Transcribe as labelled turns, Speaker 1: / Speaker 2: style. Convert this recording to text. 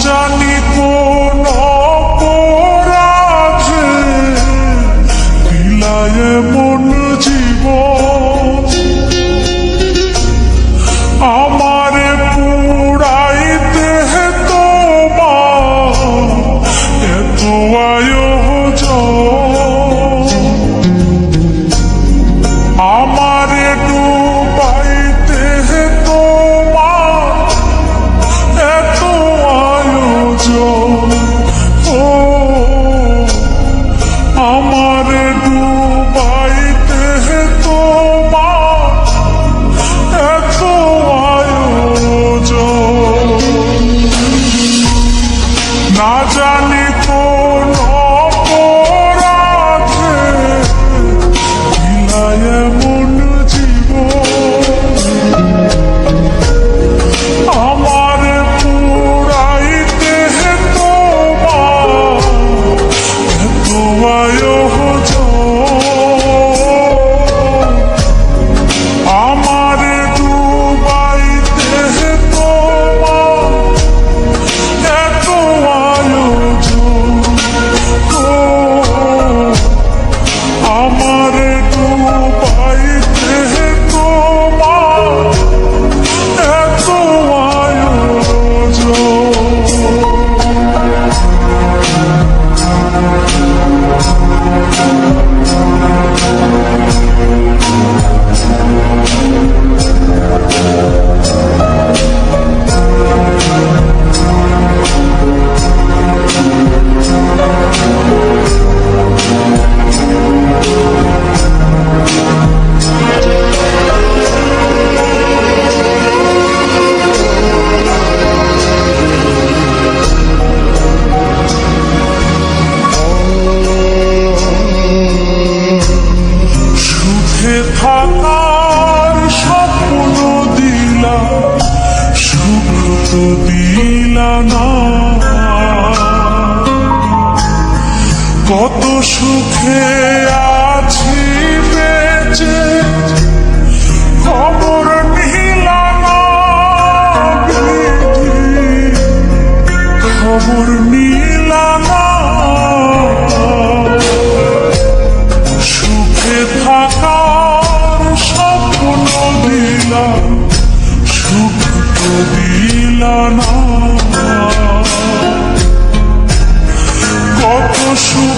Speaker 1: 着你 তো দিলা কত সুখে আছি বেঁচে, খবর নিলা না খবর না। সুখে থাকার স্বপ্ন দিলাম, সুখ তো দিলাম। না কত সু